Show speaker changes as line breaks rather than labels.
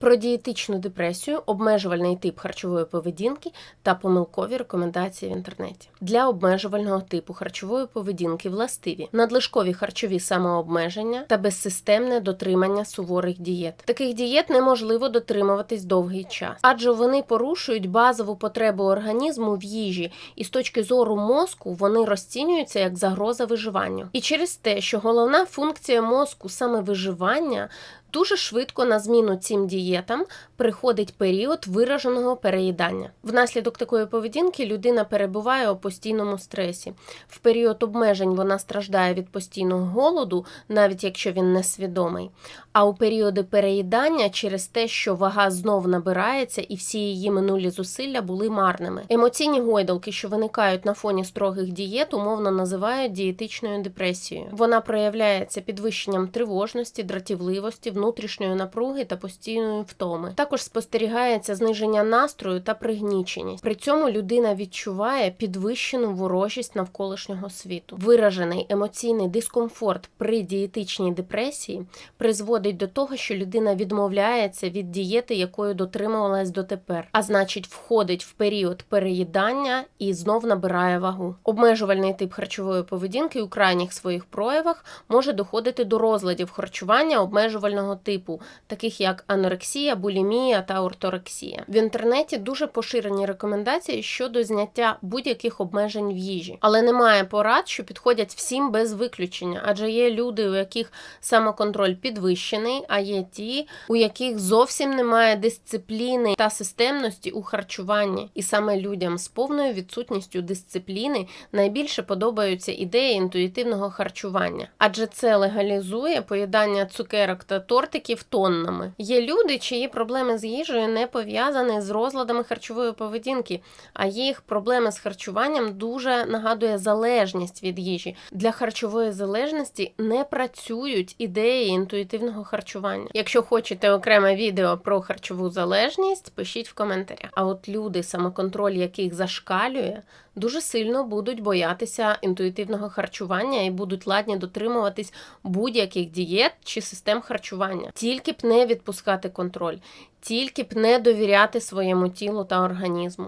про дієтичну депресію, обмежувальний тип харчової поведінки та помилкові рекомендації в інтернеті. Для обмежувального типу харчової поведінки властиві надлишкові харчові самообмеження та безсистемне дотримання суворих дієт. Таких дієт неможливо дотримуватись довгий час, адже вони порушують базову потребу організму в їжі, і з точки зору мозку вони розцінюються як загроза виживанню. І через те, що головна функція мозку саме виживання. Дуже швидко на зміну цим дієтам приходить період вираженого переїдання. Внаслідок такої поведінки людина перебуває у постійному стресі. В період обмежень вона страждає від постійного голоду, навіть якщо він несвідомий. А у періоди переїдання через те, що вага знов набирається і всі її минулі зусилля були марними. Емоційні гойдалки, що виникають на фоні строгих дієт, умовно називають дієтичною депресією. Вона проявляється підвищенням тривожності, дратівливості, внутрішньої напруги та постійної втоми. Також спостерігається зниження настрою та пригніченість. При цьому людина відчуває підвищену ворожість навколишнього світу. Виражений емоційний дискомфорт при дієтичній депресії призводить до того, що людина відмовляється від дієти, якою дотримувалась дотепер, а значить, входить в період переїдання і знов набирає вагу. Обмежувальний тип харчової поведінки у крайніх своїх проявах може доходити до розладів харчування обмежувального типу, таких як анорексія, булімія та орторексія. В інтернеті дуже поширені рекомендації щодо зняття будь-яких обмежень в їжі, але немає порад, що підходять всім без виключення, адже є люди, у яких самоконтроль підвищений, а є ті, у яких зовсім немає дисципліни та системності у харчуванні. І саме людям з повною відсутністю дисципліни найбільше подобаються ідеї інтуїтивного харчування, адже це легалізує поїдання цукерок та тортиків тоннами. Є люди, чиї проблеми з їжею не пов'язані з розладами харчової поведінки, а їх проблеми з харчуванням дуже нагадує залежність від їжі. Для харчової залежності не працюють ідеї інтуїтивного харчування. Якщо хочете окреме відео про харчову залежність, пишіть в коментарях. А от люди, самоконтроль яких зашкалює, дуже сильно будуть боятися інтуїтивного харчування і будуть ладні дотримуватись будь-яких дієт чи систем харчування. Тільки б не відпускати контроль, тільки б не довіряти своєму тілу та організму.